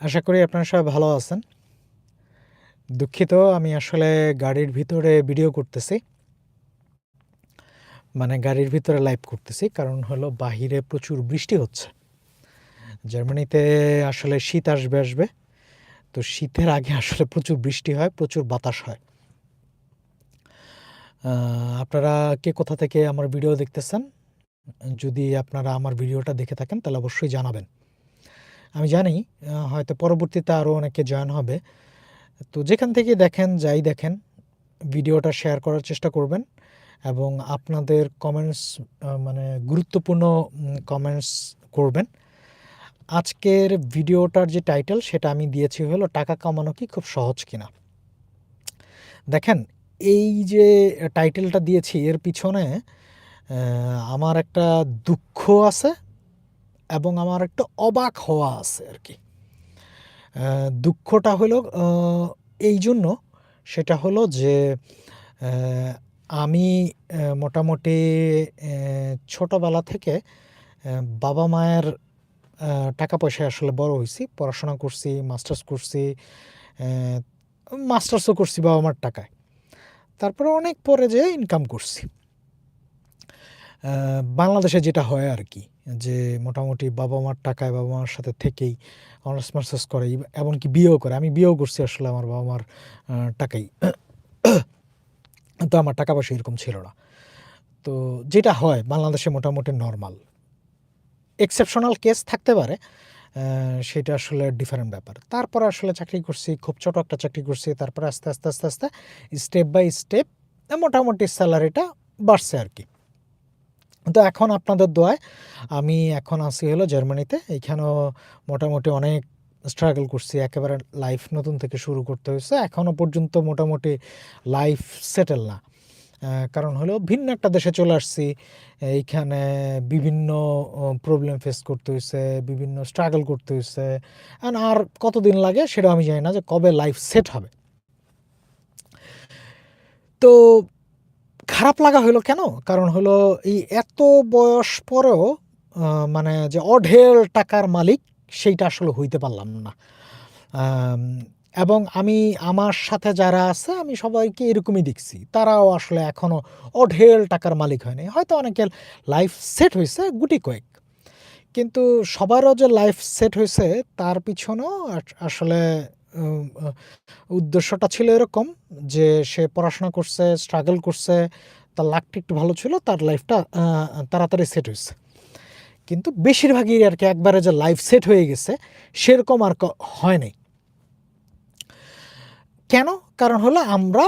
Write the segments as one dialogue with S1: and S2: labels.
S1: আশা করি আপনারা সবাই ভালো আছেন। দুঃখিত আমি আসলে গাড়ির ভিতরে ভিডিও করতেছি। মানে গাড়ির ভিতরে লাইভ করতেছি। কারণ হলো বাহিরে প্রচুর বৃষ্টি হচ্ছে। জার্মানিতে আসলে শীত আসবে, আসবে। তো শীতের আগে আসলে প্রচুর বৃষ্টি হয়, প্রচুর বাতাস হয়। আপনারা কে কোথা থেকে আমার ভিডিও দেখতেছেন? যদি আপনারা আমার ভিডিওটা দেখে থাকেন তাহলে অবশ্যই জানাবেন। আমি জানি হয়তো পরবর্তীতে আরও অনেকে জয়েন হবে। তো যেখান থেকে দেখেন, যাই দেখেন ভিডিওটা শেয়ার করার চেষ্টা করবেন এবং আপনাদের কমেন্টস মানে গুরুত্বপূর্ণ কমেন্টস করবেন। আজকের ভিডিওটার যে টাইটেল সেটা আমি দিয়েছি হলো টাকা কামানো কি খুব সহজ কিনা? দেখেন এই যে টাইটেলটা দিয়েছি এর পিছনে আমার একটা দুঃখ আছে এবং আমার একটা অবাক হওয়া আছে আর কি দুঃখটা হলো এই জন্য সেটা হলো যে আমি মোটামুটি ছোটবেলা থেকে বাবা-মায়ের টাকা-পয়সায় আসলে বড় হয়েছি পড়াশোনা করছি, মাস্টার্স করছি। মাস্টার্সও করছি বাবা-মার টাকায়। তারপরে অনেক পরে যেয়ে ইনকাম করছি। বাংলাদেশে যেটা হয় আর কি যে মোটামুটি বাবা-মার টাকায় বাবা-মার সাথে থেকেই অনার্স মাস্টার্স করে এমনকি বিয়েও করে। আমি বিয়েও করছি আসলে আমার বাবা-মার টাকাই। তো আমার টাকা-পয়সা এরকম ছিল না। তো যেটা হয় বাংলাদেশে মোটামুটি নর্মাল এক্সেপশনাল কেস থাকতে পারে। সেটা আসলে ডিফারেন্ট ব্যাপার। তারপরে আসলে চাকরি করছি। খুব ছোট একটা চাকরি করছি। তারপরে আস্তে, আস্তে, আস্তে, আস্তে স্টেপ বাই স্টেপ মোটামুটি স্যালারিটা বাড়ছে আরকি। তো এখন আপনাদের দোয়ায় আমি এখন আছি হলো জার্মানিতে। এইখানেও মোটামুটি অনেক স্ট্রাগল করছি। একেবারে লাইফ নতুন থেকে শুরু করতে হয়েছে এখনও পর্যন্ত মোটামুটি লাইফ সেটেল না। কারণ হলো ভিন্ন একটা দেশে চলে আসছি। এইখানে বিভিন্ন প্রবলেম ফেস করতে হইছে, বিভিন্ন স্ট্রাগল করতে হয়েছে আর কতদিন লাগে সেটা আমি জানি না যে কবে লাইফ সেট হবে। তো খারাপ লাগা হইল কেন? কারণ হলো এই এত বয়স পরেও মানে যে অঢেল টাকার মালিক, সেইটা আসলে হইতে পারলাম না। এবং আমি, আমার সাথে যারা আছে, আমি সবাইকে এরকমই দেখছি। তারাও আসলে এখনও অঢেল টাকার মালিক হয়নি হয়তো অনেকের লাইফ সেট হয়েছে গুটি কয়েক। কিন্তু সবারও যে লাইফ সেট হয়েছে তার পিছনেও আসলে উদ্দেশ্যটা ছিল এরকম যে সে পড়াশোনা করছে, স্ট্রাগল করছে, তার লাকটা একটু ভালো ছিল, তার লাইফটা তাড়াতাড়ি সেট হয়েছে কিন্তু বেশিরভাগই আর কি একবারে যে লাইফ সেট হয়ে গেছে সেরকম আর হয় নাই। কেন? কারণ হলো আমরা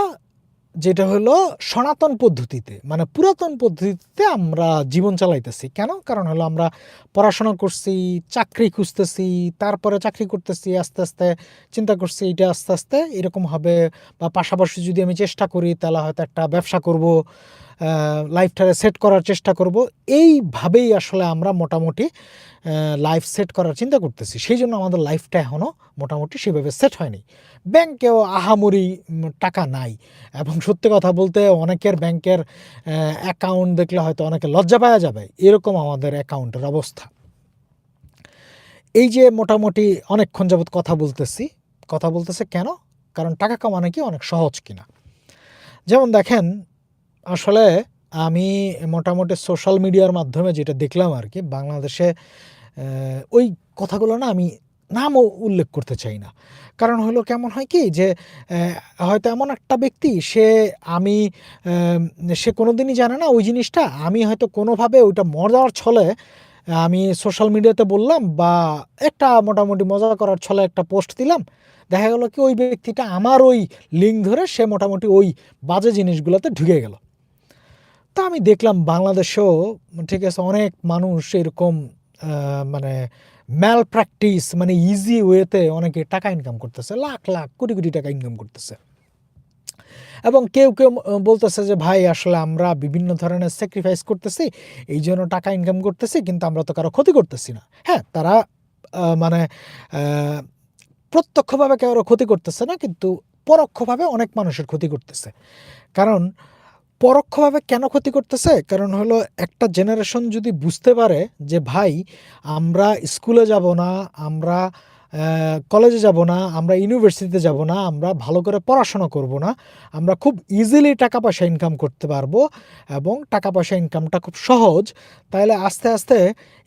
S1: যেটা হলো সনাতন পদ্ধতিতে মানে পুরাতন পদ্ধতিতে আমরা জীবন চালাইতেছি। কেন? কারণ হলো আমরা পড়াশোনা করছি, চাকরি খুঁজতেছি, তারপরে চাকরি করতেছি। আস্তে, আস্তে চিন্তা করছি এটা আস্তে, আস্তে এরকম হবে বা পাশাপাশি যদি আমি চেষ্টা করি তাহলে হয়তো একটা ব্যবসা করব। অ্যা লাইফটারে সেট করার চেষ্টা করব। এইভাবেই আসলে আমরা মোটামুটি লাইফ সেট করার চিন্তা করতেছি। সেই জন্য আমাদের লাইফটা এখনও মোটামুটি সেভাবে সেট হয়নি। ব্যাংকেও আহামরি টাকা নাই এবং সত্যি কথা বলতে অনেকের ব্যাংকের অ্যাকাউন্ট দেখলে হয়তো অনেকে লজ্জা পায়া যাবে। এরকম আমাদের অ্যাকাউন্টের অবস্থা। এই যে মোটামুটি অনেকক্ষণ যাবৎ কথা বলতেছি। কথা বলতেছে কেন? কারণ টাকা কামানো কি অনেক সহজ কিনা। যেমন দেখেন আসলে আমি মোটামুটি সোশ্যাল মিডিয়ার মাধ্যমে যেটা দেখলাম আর কি, বাংলাদেশে ওই কথাগুলো না আমি নামও উল্লেখ করতে চাই না। কারণ হলো কেমন হয় কি যে হয়তো এমন একটা ব্যক্তি, সে আমি সে কোনোদিনই জানে না ওই জিনিসটা। আমি হয়তো কোনোভাবে ওইটা মজার ছলে, আমি সোশ্যাল মিডিয়াতে বললাম বা একটা মোটামুটি মজা করার ছলে একটা পোস্ট দিলাম। দেখা গেল কি ওই ব্যক্তিটা আমার ওই লিঙ্ক ধরে সে মোটামুটি ওই বাজে জিনিসগুলোতে ঢুকে গেল। তো আমি দেখলাম বাংলাদেশেও ঠিক আছে অনেক মানুষ এরকম মানে ম্যাল প্র্যাকটিস মানে ইজি ওয়েতে অনেকে টাকা ইনকাম করতেছে। লাখ, লাখ, কোটি, কোটি টাকা ইনকাম করতেছে। এবং কেউ, কেউ বলতেছে যে ভাই আসলে আমরা বিভিন্ন ধরনের স্যাক্রিফাইস করতেছি। এই জন্য টাকা ইনকাম করতেছি কিন্তু আমরা তো কারও ক্ষতি করতেছি না। হ্যাঁ, তারা মানে প্রত্যক্ষভাবে কারও ক্ষতি করতেছে না কিন্তু পরোক্ষভাবে অনেক মানুষের ক্ষতি করতেছে। কারণ পরোক্ষভাবে কেন ক্ষতি করতেছে? কারণ হলো একটা জেনারেশন যদি বুঝতে পারে যে ভাই আমরা স্কুলে যাব না, আমরা কলেজে যাব না আমরা ইউনিভার্সিটিতে যাব না আমরা ভালো করে পড়াশোনা করব না আমরা খুব ইজিলি টাকা পয়সা ইনকাম করতে পারব এবং টাকা পয়সা ইনকামটা খুব সহজ তাহলে আস্তে আস্তে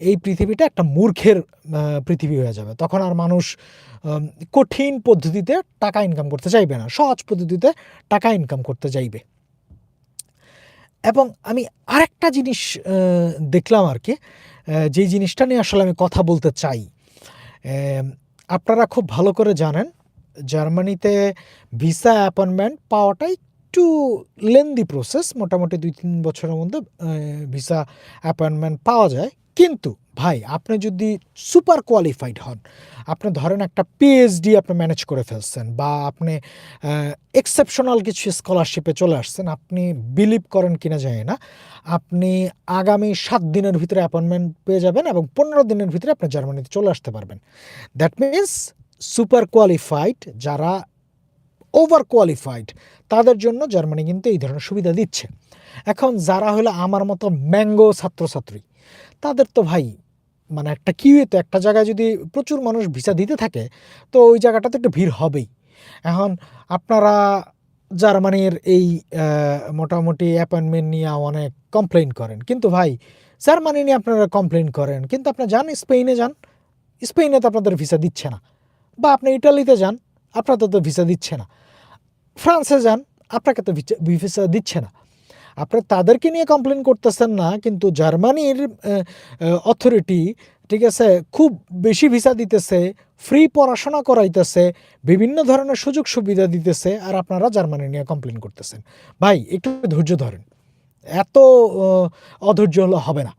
S1: এই পৃথিবীটা একটা মূর্খের পৃথিবী হয়ে যাবে তখন আর মানুষ কঠিন পদ্ধতিতে টাকা ইনকাম করতে চাইবে না সহজ পদ্ধতিতে টাকা ইনকাম করতে চাইবে এবং আমি আরেকটা জিনিস দেখলাম আর কি যে জিনিসটা নিয়ে আসলে আমি কথা বলতে চাই। আপনারা খুব ভালো করে জানেন, জার্মানিতে ভিসা অ্যাপয়েন্টমেন্ট পাওয়াটাই একটু লেন্দি প্রসেস। মোটামুটি দুই তিন বছরের মধ্যে ভিসা অ্যাপয়েন্টমেন্ট পাওয়া যায়। কিন্তু ভাই, আপনি যদি সুপার কোয়ালিফাইড হন, আপনি ধরেন একটা পিএইচডি আপনি ম্যানেজ করে ফেলছেন বা আপনি এক্সেপশনাল কিছু স্কলারশিপে চলে আসছেন, আপনি বিলিভ করেন কিনা যায় না, আপনি আগামী সাত দিনের ভিতরে অ্যাপয়েন্টমেন্ট পেয়ে যাবেন এবং পনেরো দিনের ভিতরে আপনি জার্মানিতে চলে আসতে পারবেন। দ্যাট মিন্স সুপার কোয়ালিফাইড যারা ওভার কোয়ালিফাইড তাদের জন্য জার্মানি কিন্তু এই ধরনের সুবিধা দিচ্ছে। এখন যারা হলো আমার মতো ম্যাঙ্গো ছাত্রছাত্রী তাদের তো ভাই মানে একটা কিউয়ে তো, একটা জায়গায় যদি প্রচুর মানুষ ভিসা দিতে থাকে, তো ওই জায়গাটাতে একটু ভিড় হবেই। এখন আপনারা জার্মানির এই মোটামুটি অ্যাপয়েন্টমেন্ট নিয়ে অনেক কমপ্লেন করেন। কিন্তু ভাই, জার্মানি নিয়ে আপনারা কমপ্লেন করেন। কিন্তু আপনি যান স্পেনে যান স্পেনে তো আপনাদের ভিসা দিচ্ছে না। বা আপনি ইটালিতে যান, আপনাদের তো ভিসা দিচ্ছে না। ফ্রান্সে যান, আপনাকে তো ভিসা দিচ্ছে না। আপনি তাদেরকে নিয়ে কমপ্লেন করতেছেন না, কিন্তু জার্মানির অথরিটি ঠিক আছে, খুব বেশি ভিসা দিতেছে ফ্রি পড়াশোনা করাইতেছে, বিভিন্ন ধরনের সুযোগ সুবিধা দিতেছে, আর আপনারা জার্মানি নিয়ে কমপ্লেন করতেছেন। ভাই, একটু ধৈর্য ধরেন। এত অধৈর্য হলে হবে না।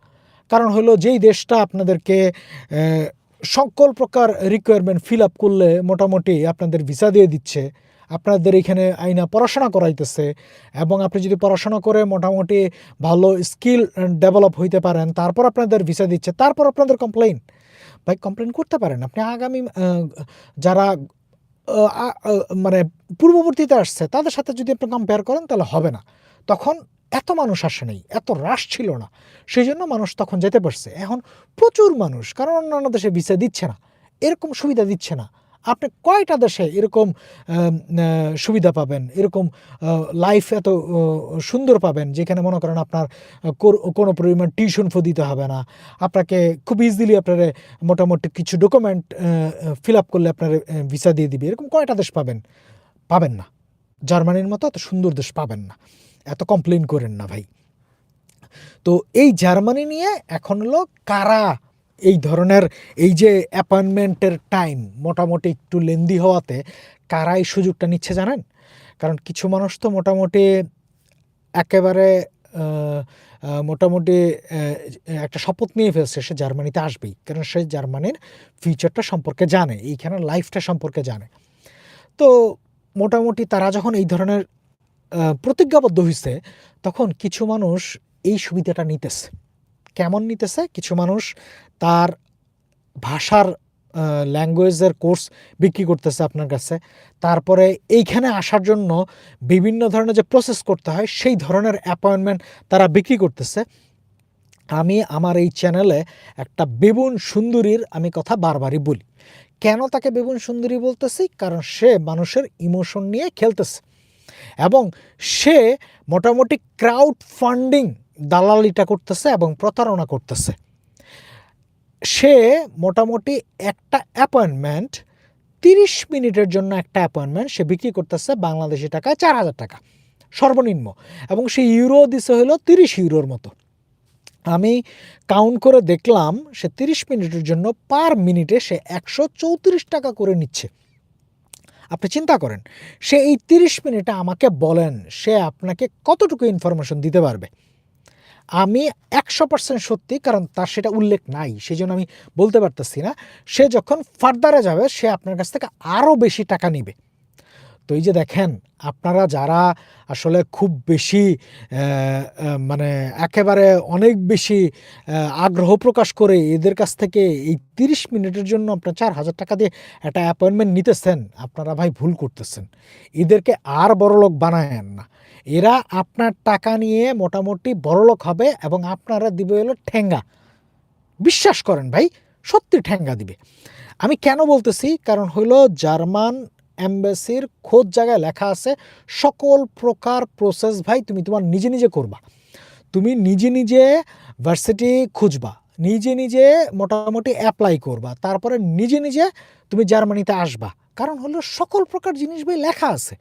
S1: কারণ হলো যেই দেশটা আপনাদেরকে সকল প্রকার রিকোয়ারমেন্ট ফিল আপ করলে মোটামুটি আপনাদের ভিসা দিয়ে দিচ্ছে আপনাদের এখানে আইনা পড়াশোনা করাইতেছে এবং আপনি যদি পড়াশোনা করে মোটামুটি ভালো স্কিল ডেভেলপ হইতে পারেন, তারপর আপনাদের ভিসা দিচ্ছে, তারপর আপনাদের কমপ্লেন ভাই কমপ্লেন করতে পারেন। আপনি আগামী যারা মানে পূর্ববর্তীতে আসছে, তাদের সাথে যদি আপনি কম্পেয়ার করেন, তাহলে হবে না। তখন এত মানুষ আসে নেই, এত রাশ ছিল না। সেই জন্য মানুষ তখন যেতে পারছে। এখন প্রচুর মানুষ, কারণ অন্যান্য দেশে ভিসা দিচ্ছে না। এরকম সুবিধা দিচ্ছে না। আপনি কয়টা দেশে এরকম সুবিধা পাবেন? এরকম লাইফ এত সুন্দর পাবেন, যেখানে মনে করেন আপনার কোনো পরিমাণ টিউশন ফো দিতে হবে না। আপনাকে খুব ইজিলি আপনার মোটামুটি কিছু ডকুমেন্ট ফিল আপ করলে আপনার ভিসা দিয়ে দিবে। এরকম কয়টা দেশ পাবেন? পাবেন না। জার্মানির মতো এত সুন্দর দেশ পাবেন না। এত কমপ্লেন করেন না ভাই। তো এই জার্মানি নিয়ে এখন হলো কারা এই ধরনের এই যে অ্যাপয়েন্টমেন্টের টাইম মোটামুটি একটু লেন্দি হওয়াতে কারা এই সুযোগটা নিচ্ছে জানেন? কারণ কিছু মানুষ তো মোটামুটি একেবারে মোটামুটি একটা শপথ নিয়ে ফেলছে সে জার্মানিতে আসবেই। কারণ সে জার্মানির ফিউচারটা সম্পর্কে জানে, এইখানে লাইফটা সম্পর্কে জানে। তো মোটামুটি তারা যখন এই ধরনের প্রতিজ্ঞাবদ্ধ হয়েছে তখন কিছু মানুষ এই সুবিধাটা নিতেছে। কেমন নিতেছে? কিছু মানুষ তার ভাষার ল্যাঙ্গুয়েজের কোর্স বিক্রি করতেছে আপনার কাছে। তারপরে এইখানে আসার জন্য বিভিন্ন ধরনের যে প্রসেস করতে হয়, সেই ধরনের অ্যাপয়েন্টমেন্ট তারা বিক্রি করতেছে। আমি আমার এই চ্যানেলে একটা বেবুন সুন্দরীর আমি কথা বারবারই বলি। কেন তাকে বেবুন সুন্দরী বলতেছি? কারণ সে মানুষের ইমোশন নিয়ে খেলতেছে। এবং সে মোটামুটি ক্রাউড ফান্ডিং দালালিটা করতেছে এবং প্রতারণা করতেছে। সে মোটামুটি একটা অ্যাপয়েন্টমেন্ট, তিরিশ মিনিটের জন্য একটা অ্যাপয়েন্টমেন্ট সে বিক্রি করতেছে বাংলাদেশি টাকায় চার হাজার টাকা, সর্বনিম্ন। এবং সে ইউরো দিছে হলো তিরিশ ইউরোর মতো। আমি কাউন্ট করে দেখলাম, সে তিরিশ মিনিটের জন্য পার মিনিটে সে একশো চৌত্রিশ টাকা করে নিচ্ছে। আপনি চিন্তা করেন, সে এই তিরিশ মিনিটে আমাকে বলেন, সে আপনাকে কতটুকু ইনফরমেশন দিতে পারবে? আমি একশো পার্সেন্ট সত্যি, কারণ তার সেটা উল্লেখ নাই সেই জন্য আমি বলতে পারতেছি না। সে যখন ফার্দারে যাবে, সে আপনার কাছ থেকে আরও বেশি টাকা নিবে। তো এই যে দেখেন, আপনারা যারা আসলে খুব বেশি মানে একেবারে অনেক বেশি আগ্রহ প্রকাশ করে এদের কাছ থেকে এই তিরিশ মিনিটের জন্য আপনার চার হাজার টাকা দিয়ে একটা অ্যাপয়েন্টমেন্ট নিতেছেন, আপনারা ভাই ভুল করতেছেন। এদেরকে আর বড়লোক বানায়েন না। এরা আপনার টাকা নিয়ে মোটামুটি বড়লোক হবে এবং আপনারা দিবে হলো ঠেঙ্গা। বিশ্বাস করেন ভাই, সত্যি ঠেঙ্গা দিবে। আমি কেন বলতেছি? কারণ হলো জার্মান অ্যাম্বাসির খোঁজ জায়গায় লেখা আছে, সকল প্রকার প্রসেস ভাই তুমি তোমার নিজে নিজে করবা। তুমি নিজে নিজে ভার্সিটি খুঁজবা, নিজে নিজে মোটামুটি অ্যাপ্লাই করবা, তারপরে নিজে নিজে তুমি জার্মানিতে আসবা। কারণ হলো সকল প্রকার জিনিস বই লেখা আছে।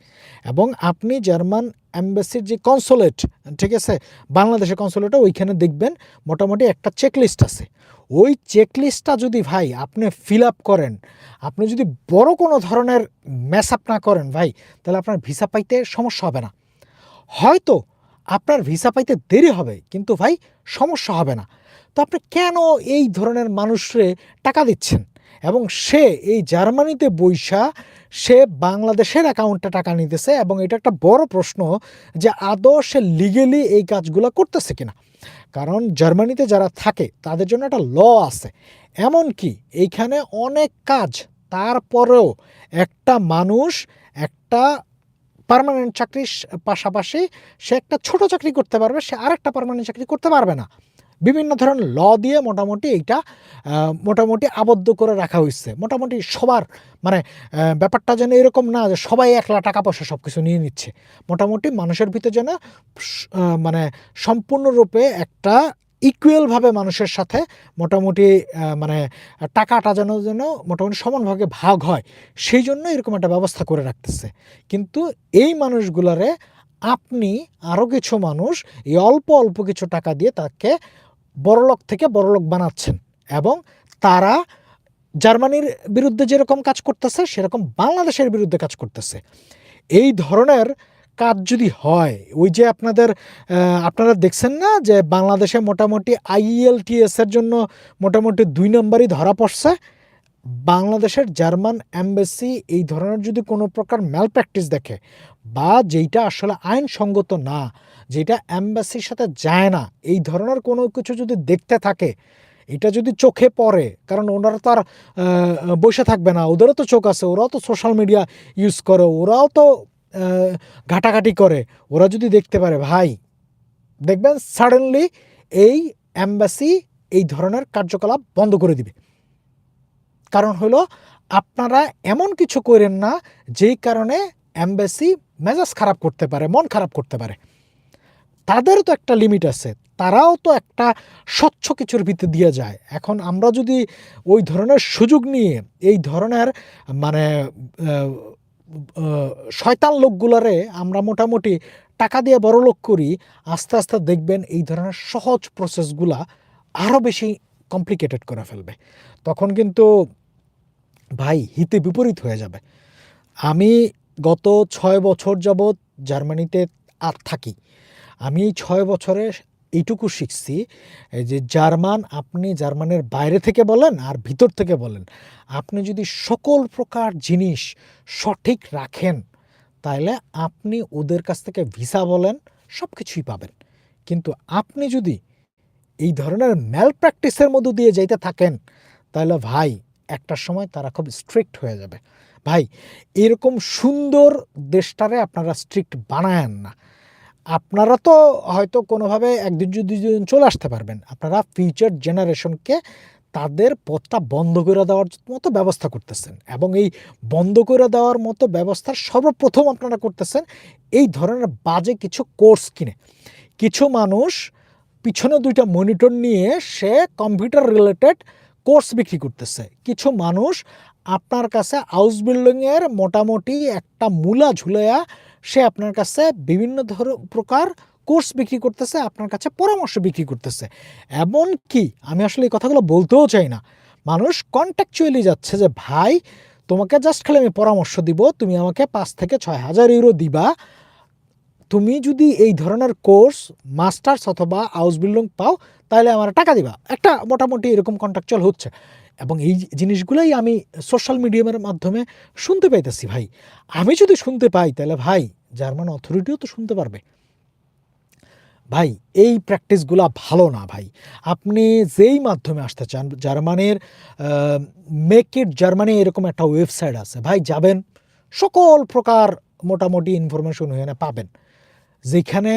S1: এবং আপনি জার্মান অ্যাম্বাসির যে কনসোলেট, ঠিক আছে? বাংলাদেশের কনসুলেটটা ওইখানে দেখবেন, মোটামুটি একটা চেকলিস্ট আছে। ওই চেকলিস্টটা যদি ভাই আপনি ফিল আপ করেন, আপনি যদি বড় কোনো ধরনের ম্যাস আপ না করেন ভাই, তাহলে আপনার ভিসা পাইতে সমস্যা হবে না। হয়তো আপনার ভিসা পাইতে দেরি হবে, কিন্তু ভাই সমস্যা হবে না। তো আপনি কেন এই ধরনের মানুষরে টাকা দিচ্ছেন? এবং সে, এই জার্মানিতে বৈশা সে বাংলাদেশের অ্যাকাউন্টে টাকা নিতেছে এবং এটা একটা বড় প্রশ্ন যে আদৌ সে লিগেলি এই কাজগুলো করতেছে কিনা। কারণ জার্মানিতে যারা থাকে, তাদের জন্য একটা ল আছে। এমনকি এইখানে অনেক কাজ, তারপরেও একটা মানুষ, একটা পার্মানেন্ট চাকরির পাশাপাশি সে একটা ছোট চাকরি করতে পারবে, সে আরেকটা পার্মানেন্ট চাকরি করতে পারবে না। বিভিন্ন ধরনের ল দিয়ে মোটামুটি এইটা মোটামুটি আবদ্ধ করে রাখা হয়েছে মোটামুটি সবার মানে ব্যাপারটা যেন এরকম না যে সবাই একলা টাকা পয়সা সব কিছু নিয়ে নিচ্ছে। মোটামুটি মানুষের ভিতরে যেন মানে সম্পূর্ণরূপে একটা ইকুয়ালভাবে মানুষের সাথে মোটামুটি মানে টাকাটা যেন যেন মোটামুটি সমানভাবে ভাগ হয়, সেই জন্য এরকম একটা ব্যবস্থা করে রাখতেছে। কিন্তু এই মানুষগুলারে আপনি আরও কিছু মানুষ এই অল্প অল্প কিছু টাকা দিয়ে তাকে বড়লোক থেকে বড়লোক বানাচ্ছেন এবং তারা জার্মানির বিরুদ্ধে যেরকম কাজ করতেছে, সেরকম বাংলাদেশের বিরুদ্ধে কাজ করতেছে। এই ধরনের কাজ যদি হয়, ওই যে আপনাদের আপনারা দেখছেন না যে বাংলাদেশে মোটামুটি আইএলটিএস এর জন্য মোটামুটি দুই নম্বরই ধরা পড়ছে? বাংলাদেশের জার্মান অ্যাম্বাসি এই ধরনের যদি কোনো প্রকার ম্যাল প্র্যাকটিস দেখে বা যেইটা আসলে আইনসঙ্গত না যেটা অ্যাম্বাসির সাথে যায় না। এই ধরনের কোনো কিছু যদি দেখতে থাকে, এটা যদি চোখে পড়ে, কারণ ওনারা তো আর বসে থাকবে না, ওদেরও তো চোখ আছে, ওরাও তো সোশ্যাল মিডিয়া ইউজ করে, ওরাও তো ঘাটাঘাটি করে, ওরা যদি দেখতে পারে, ভাই, দেখবেন সাডেনলি এই অ্যাম্বাসি এই ধরনের কার্যকলাপ বন্ধ করে দিবে। কারণ হলো, আপনারা এমন কিছু করেন না, যেই কারণে অ্যাম্বাসি মেজাজ খারাপ করতে পারে, মন খারাপ করতে পারে। তাদেরও তো একটা লিমিট আছে, তারাও তো একটা স্বচ্ছ কিছুর ভিত্তি দিয়ে যায়। এখন আমরা যদি ওই ধরনের সুযোগ নিয়ে এই ধরনের মানে শয়তান লোকগুলারে আমরা মোটামুটি টাকা দিয়ে বড় লোক করি, আস্তে আস্তে দেখবেন এই ধরনের সহজ প্রসেসগুলা আরও বেশি কমপ্লিকেটেড করে ফেলবে। তখন কিন্তু ভাই হিতে বিপরীত হয়ে যাবে। আমি গত ছয় বছর যাবৎ জার্মানিতে আর থাকি। আমি এই ছয় বছরে এইটুকু শিখছি যে জার্মান আপনি জার্মানের বাইরে থেকে বলেন আর ভিতর থেকে বলেন, আপনি যদি সকল প্রকার জিনিস সঠিক রাখেন তাহলে আপনি ওদের কাছ থেকে ভিসা বলেন সব কিছুই পাবেন। কিন্তু আপনি যদি এই ধরনের ম্যাল প্র্যাকটিসের মধ্য দিয়ে যাইতে থাকেন তাহলে ভাই, একটা সময় তারা খুব স্ট্রিক্ট হয়ে যাবে। ভাই, এরকম সুন্দর দেশটারে আপনারা স্ট্রিক্ট বানায়েন না। আপনারা তো হয়তো কোনোভাবে একদিন যদি দুদিন চলে আসতে পারবেন। আপনারা ফিউচার জেনারেশনকে তাদের পথটা বন্ধ করে দেওয়ার মতো ব্যবস্থা করতেছেন এবং এই বন্ধ করে দেওয়ার মতো ব্যবস্থা সর্বপ্রথম আপনারা করতেছেন এই ধরনের বাজে কিছু কোর্স কিনে। কিছু মানুষ পিছনে দুইটা মনিটর নিয়ে সে কম্পিউটার রিলেটেড কোর্স বিক্রি করতেছে। কিছু মানুষ আপনার কাছে হাউস বিল্ডিংয়ের মোটামুটি একটা মূলা ঝুলাইয়া সে আপনার কাছে বিভিন্ন ধর, প্রকার কোর্স বিক্রি করতেছে, আপনার কাছে পরামর্শ বিক্রি করতেছে। এমন কি আমি আসলে এই কথাগুলো বলতেও চাই না। মানুষ কন্ট্যাকচুয়ালি যাচ্ছে যে, ভাই, তোমাকে জাস্ট খালি আমি পরামর্শ দিব, তুমি আমাকে পাঁচ থেকে ছয় হাজার ইউরো দিবা। তুমি যদি এই ধরনের কোর্স মাস্টার্স অথবা হাউস বিল্ডিং পাও, তাহলে আমার টাকা দিবা। একটা মোটামুটি এরকম কন্ট্রাকচুয়াল হচ্ছে। এবং এই জিনিসগুলোই আমি সোশ্যাল মিডিয়ামের মাধ্যমে শুনতে পাইতেছি ভাই। আমি যদি শুনতে পাই, তাহলে ভাই জার্মান অথরিটিও তো শুনতে পারবে। ভাই, এই প্র্যাকটিসগুলো ভালো না ভাই। আপনি যেই মাধ্যমে আসতে চান জার্মানির মেক ইট জার্মানি এরকম একটা ওয়েবসাইট আছে। ভাই, যাবেন, সকল প্রকার মোটামুটি ইনফরমেশন এখানে পাবেন। যেখানে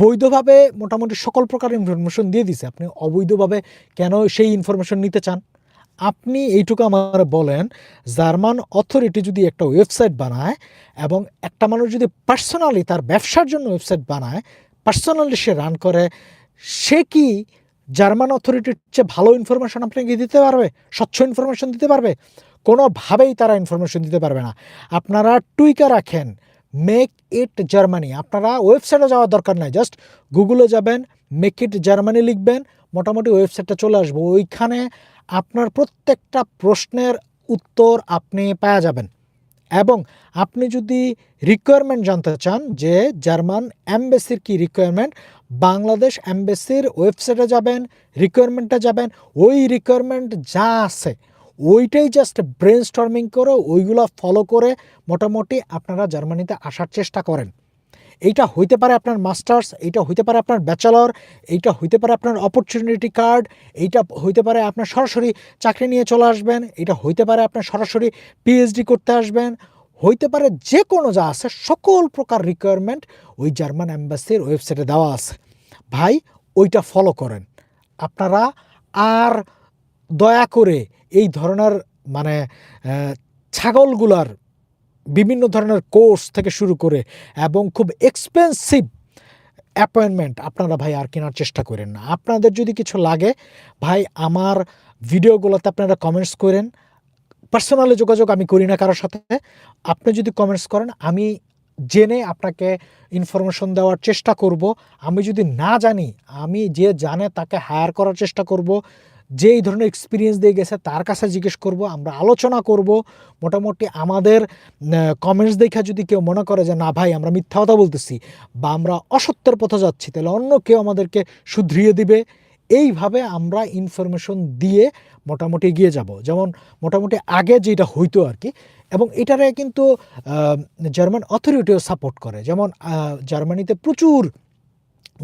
S1: বৈধভাবে মোটামুটি সকল প্রকার ইনফরমেশন দিয়ে দিছে। আপনি অবৈধভাবে কেন সেই ইনফরমেশন নিতে চান? আপনি এইটুকু আমার বলেন, জার্মান অথরিটি যদি একটা ওয়েবসাইট বানায় এবং একটা মানুষ যদি পার্সোনালি তার ব্যবসার জন্য ওয়েবসাইট বানায়, পার্সোনালি সে রান করে, সে কি জার্মান অথরিটির চেয়ে ভালো ইনফরমেশন আপনাকে দিতে পারবে, স্বচ্ছ ইনফরমেশন দিতে পারবে? কোনোভাবেই তারা ইনফরমেশন দিতে পারবে না। আপনারা টুইকা রাখেন মেক ইট জার্মানি আপনারা ওয়েবসাইটে যাওয়ার দরকার নাই জাস্ট গুগলে যাবেন মেক ইট জার্মানি লিখবেন মোটামুটি ওয়েবসাইটটা চলে আসব। ওইখানে আপনার প্রত্যেকটা প্রশ্নের উত্তর আপনি পাওয়া যাবেন। এবং আপনি যদি রিকোয়ারমেন্ট জানতে চান যে জার্মান অ্যাম্বাসির কি রিকোয়ারমেন্ট বাংলাদেশ অ্যাম্বাসির ওয়েবসাইটে যাবেন রিকোয়ারমেন্টে যাবেন, ওই রিকোয়ারমেন্ট যা আছে, ওইটাই জাস্ট ব্রেন স্টর্মিং করে, ওইগুলো ফলো করে মোটামুটি আপনারা জার্মানিতে আসার চেষ্টা করেন। এইটা হইতে পারে আপনার মাস্টার্স, এইটা হইতে পারে আপনার ব্যাচেলর, এইটা হইতে পারে আপনার অপরচুনিটি কার্ড এইটা হইতে পারে আপনার সরাসরি চাকরি নিয়ে চলে আসবেন এটা হইতে পারে আপনার সরাসরি পিএইচডি করতে আসবেন, হইতে পারে যে কোনো যা আছে, সকল প্রকার রিকোয়ারমেন্ট ওই জার্মান অ্যাম্বাসির ওয়েবসাইটে দেওয়া আছে। ভাই, ওইটা ফলো করেন। আপনারা আর দয়া করে এই ধরনের মানে ছাগলগুলার বিভিন্ন ধরনের কোর্স থেকে শুরু করে এবং খুব এক্সপেন্সিভ অ্যাপয়েন্টমেন্ট আপনারা ভাই আর কেনার চেষ্টা করেন না। আপনাদের যদি কিছু লাগে, ভাই আমার ভিডিওগুলোতে আপনারা কমেন্টস করেন। পার্সোনালি যোগাযোগ আমি করি না কারোর সাথে। আপনি যদি কমেন্টস করেন, আমি জেনে আপনাকে ইনফরমেশন দেওয়ার চেষ্টা করব। আমি যদি না জানি, আমি যে জানে তাকে হায়ার করার চেষ্টা করব। যে এই ধরনের এক্সপিরিয়েন্স দিয়ে গেছে, তার কাছে জিজ্ঞেস করব, আমরা আলোচনা করব। মোটামুটি আমাদের কমেন্টস দেখে যদি কেউ মনে করে যে, না ভাই, আমরা মিথ্যা কথা বলতেছি বা আমরা অসত্যের পথে যাচ্ছি, তাহলে অন্য কেউ আমাদেরকে শুধরিয়ে দিবে। এইভাবে আমরা ইনফরমেশন দিয়ে মোটামুটি এগিয়ে যাব। যেমন মোটামুটি আগে যেটা হইতো আর কি এবং এটারে কিন্তু জার্মান অথরিটিও সাপোর্ট করে। যেমন জার্মানিতে প্রচুর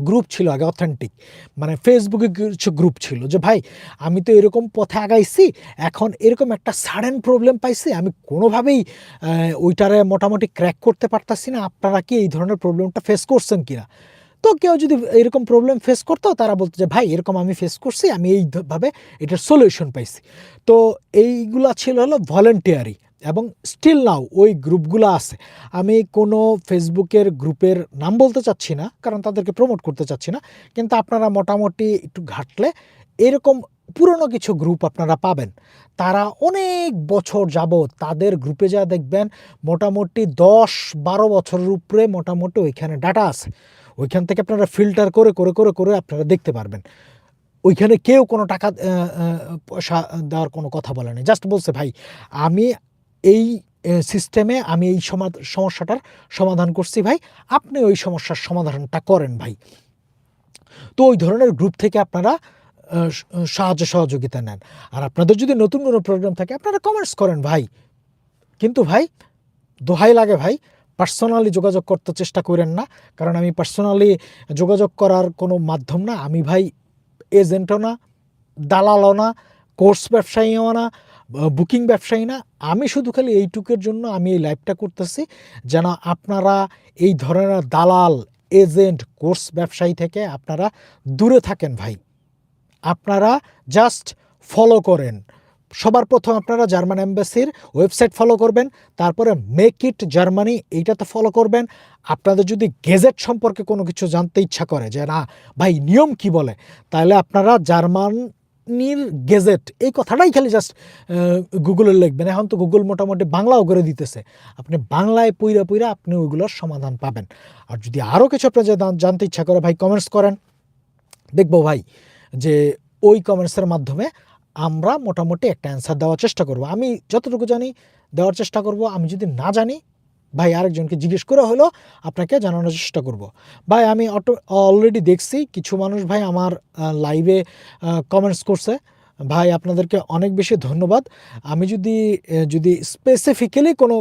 S1: গ্রুপ ছিল আগে অথেন্টিক মানে ফেসবুকে কিছু গ্রুপ ছিল যে, ভাই, আমি তো এরকম পথে আগাইছি, এখন এরকম একটা সাডেন প্রবলেম পাইছি, আমি কোনোভাবেই ওইটারে মোটামুটি ক্র্যাক করতে পারতাছি না। আপনারা কি এই ধরনের প্রবলেমটা ফেস করছেন কিনা? তো কেউ যদি এরকম প্রবলেম ফেস করতো, তারা বলতো যে, ভাই, এরকম আমি ফেস করছি, আমি এইভাবে এটার সলিউশন পাইছি। তো এইগুলা ছিল হলো ভলেন্টিয়ারি এবং স্টিল নাও ওই গ্রুপগুলো আছে। আমি কোনো ফেসবুকের গ্রুপের নাম বলতে চাচ্ছি না, কারণ তাদেরকে প্রমোট করতে চাচ্ছি না। কিন্তু আপনারা মোটামুটি একটু ঘাটলে এরকম পুরনো কিছু গ্রুপ আপনারা পাবেন। তারা অনেক বছর যাবত তাদের গ্রুপে যা দেখবেন, মোটামুটি দশ বারো বছরের উপরে মোটামুটি ওইখানে ডাটা আছে। ওইখান থেকে আপনারা ফিল্টার করে করে করে করে আপনারা দেখতে পারবেন। ওইখানে কেউ কোনো টাকা পয়সা দেওয়ার কোনো কথা বলে না। জাস্ট বলছে, ভাই, আমি এই সিস্টেমে আমি এই সমা- সমস্যাটার সমাধান করছি ভাই। আপনি ওই সমস্যার সমাধানটা করেন ভাই। তো ওই ধরনের গ্রুপ থেকে আপনারা সাহায্য সহযোগিতা নেন। আর আপনাদের যদি নতুন কোনো প্রোগ্রাম থাকে, আপনারা কমেন্টস করেন ভাই। কিন্তু ভাই, দোহাই লাগে ভাই পার্সোনালি যোগাযোগ করতে চেষ্টা করেন না। কারণ আমি পার্সোনালি যোগাযোগ করার কোনো মাধ্যম না। আমি ভাই এজেন্টও না, দালালও না কোর্স ব্যবসায়ীও না বুকিং ব্যবসায়ী না, আমি শুধু খালি এইটুকের জন্য আমি এই লাইভটা করতেছি যেন আপনারা এই ধরনের দালাল এজেন্ট কোর্স ব্যবসায়ী থেকে আপনারা দূরে থাকেন ভাই। আপনারা জাস্ট ফলো করেন। সবার প্রথম আপনারা জার্মান এম্বাসির ওয়েবসাইট ফলো করবেন, তারপরে মেক ইট জার্মানি এইটাতে ফলো করবেন। আপনাদের যদি গেজেট সম্পর্কে কোনো কিছু জানতে ইচ্ছা করে যে, না, ভাই, নিয়ম কি বলে? তাহলে আপনারা জার্মানির গেজেট, এই কথাটাই খালি জাস্ট গুগলে লিখবেন। এখন তো গুগল মোটামুটি বাংলাও করে দিতেছে। আপনি বাংলায় পইরা পইরা আপনি ওইগুলোর সমাধান পাবেন। আর যদি আরও কিছু আপনার জানতে ইচ্ছা করে ভাই কমেন্টস করেন। দেখব ভাই, যে ওই কমেন্টসের মাধ্যমে আমরা মোটামুটি একটা অ্যান্সার দেওয়ার চেষ্টা করব। আমি যতটুকু জানি দেওয়ার চেষ্টা করব। আমি যদি না জানি ভাই আরেকজনকে জিজ্ঞেস করা হলেও আপনাকে জানানোর চেষ্টা করব। ভাই, আমি অটো অলরেডি দেখছি, কিছু মানুষ ভাই আমার লাইভে কমেন্টস করছে। ভাই, আপনাদেরকে অনেক বেশি ধন্যবাদ। আমি যদি যদি স্পেসিফিক্যালি কোনো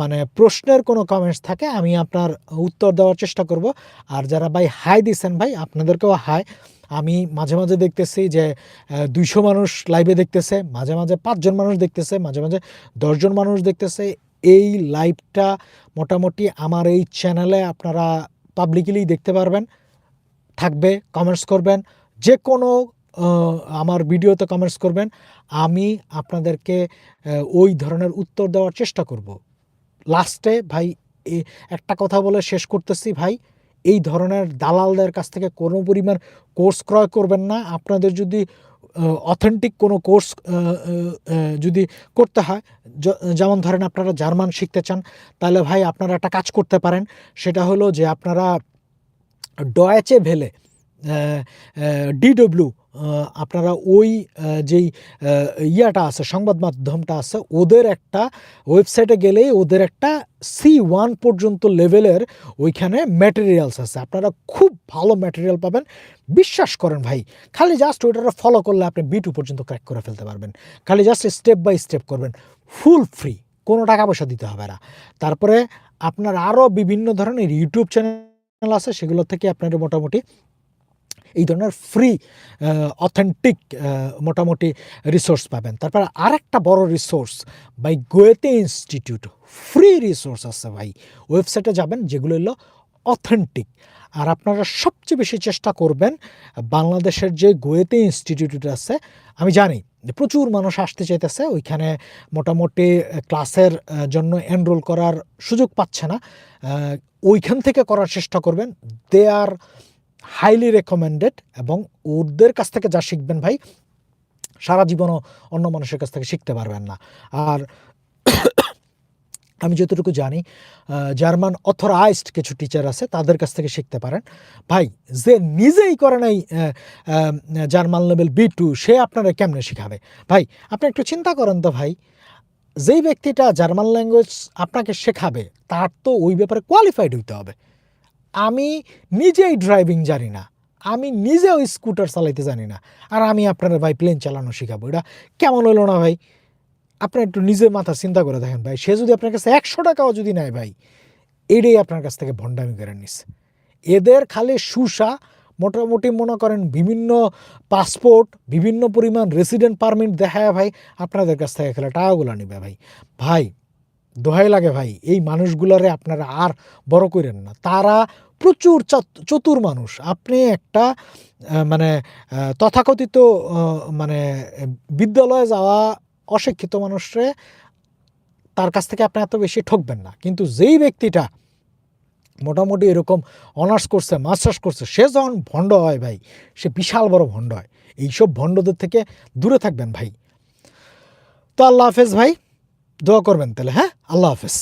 S1: মানে প্রশ্নের কোনো কমেন্টস থাকে, আমি আপনার উত্তর দেওয়ার চেষ্টা করব। আর যারা ভাই হাই দিছেন ভাই, আপনাদেরকেও হাই আমি মাঝে মাঝে দেখতেছি যে দুইশো মানুষ লাইভে দেখতেছে, মাঝে মাঝে পাঁচজন মানুষ দেখতেছে, মাঝে মাঝে দশজন মানুষ দেখতেছে। এই লাইভটা মোটামুটি আমার এই চ্যানেলে আপনারা পাবলিকলি দেখতে পারবেন, থাকবে কমেন্টস করবেন যে কোনো আমার ভিডিওতে কমেন্টস করবেন, আমি আপনাদেরকে ওই ধরনের উত্তর দেওয়ার চেষ্টা করব। লাস্টে ভাই একটা কথা বলে শেষ করতেছি ভাই, এই ধরনের দালালদের কাছ থেকে কোনো পরিমাণ কোর্স ক্রয় করবেন না। আপনাদের যদি অথেন্টিক কোনো কোর্স যদি করতে হয় যেমন ধরেন আপনারা জার্মান শিখতে চান, তাহলে ভাই আপনারা একটা কাজ করতে পারেন, সেটা হলো যে আপনারা ডয়েচে ভেলে ডিডব্লিউ আপনারা ওই যেই ইয়াটা আছে, সংবাদ মাধ্যমটা আছে, ওদের একটা ওয়েবসাইটে গেলেই ওদের একটা সি ওয়ান পর্যন্ত লেভেলের ওইখানে ম্যাটেরিয়ালস আছে। আপনারা খুব ভালো ম্যাটেরিয়াল পাবেন। বিশ্বাস করেন ভাই, খালি জাস্ট ওইটা ফলো করলে আপনি বি টু পর্যন্ত ক্র্যাক করে ফেলতে পারবেন। খালি জাস্ট স্টেপ বাই স্টেপ করবেন ফুল ফ্রি কোনো টাকা পয়সা দিতে হবে না। তারপরে আপনার আরও বিভিন্ন ধরনের ইউটিউব চ্যানেল আছে, সেগুলো থেকে আপনারা মোটামুটি এই ধরনের ফ্রি অথেন্টিক মোটামুটি রিসোর্স পাবেন। তারপর আরেকটা বড় resource by Goethe institute free resource আছে ভাই। ওয়েবসাইটে যাবেন, যেগুলো হলো অথেন্টিক আর আপনারা সবচেয়ে বেশি চেষ্টা করবেন বাংলাদেশের যে গোয়েতে ইনস্টিটিউট আছে, আমি জানি প্রচুর মানুষ আসতে চাইতেছে, ওইখানে মোটামুটি ক্লাসের জন্য এনরোল করার সুযোগ পাচ্ছে না। ওইখান থেকে করার চেষ্টা করবেন। দে আর হাইলি রেকমেন্ডেড এবং ওদের কাছ থেকে যা শিখবেন ভাই, সারা জীবনও অন্য মানুষের কাছ থেকে শিখতে পারবেন না। আর আমি যতটুকু জানি জার্মান অথরাইজড কিছু টিচার আছে, তাদের কাছ থেকে শিখতে পারেন। ভাই, যে নিজেই করে নাই জার্মান লেভেল বি টু সে আপনারা কেমনে শিখাবে? ভাই, আপনি একটু চিন্তা করেন তো ভাই, যেই ব্যক্তিটা জার্মান ল্যাঙ্গুয়েজ আপনাকে শেখাবে, তার তো ওই ব্যাপারে কোয়ালিফাইড হইতে হবে। আমি নিজেই ড্রাইভিং জানি না। আমি নিজেও স্কুটার চালাইতে জানি না। আর আমি আপনার ভাই প্লেন চালানো শেখাবো। এটা কেমন হলো না ভাই? আপনি একটু নিজের মাথা চিন্তা করে দেখেন ভাই। সে যদি আপনার কাছে একশো টাকাও যদি নেয় ভাই, এটাই আপনার কাছ থেকে ভণ্ডামি করে নিচ্ছে এদের খালি সুসা, মোটামুটি মনে করেন বিভিন্ন পাসপোর্ট বিভিন্ন পরিমাণ রেসিডেন্ট পারমিট দেখায় ভাই, আপনাদের কাছ থেকে খেলে টাকাগুলো নেবে ভাই। ভাই দোহাই লাগে ভাই, এই মানুষগুলারে আপনারা আর বড় করেন না। তারা প্রচুর চত- চতুর মানুষ। আপনি একটা মানে তথাকথিত মানে বিদ্যালয়ে যাওয়া অশিক্ষিত মানুষরে তার কাছ থেকে আপনি এত বেশি ঠকবেন না। কিন্তু যেই ব্যক্তিটা মোটামুটি এরকম অনার্স করছে, মাস্টার্স করছে, সে যখন ভণ্ড হয় ভাই, সে বিশাল বড় ভণ্ড হয়। এইসব ভণ্ডদের থেকে দূরে থাকবেন ভাই। তো আল্লাহ হাফেজ ভাই। দোয়া করবেন তাহলে হ্যাঁ? আল্লাহ হাফেজ।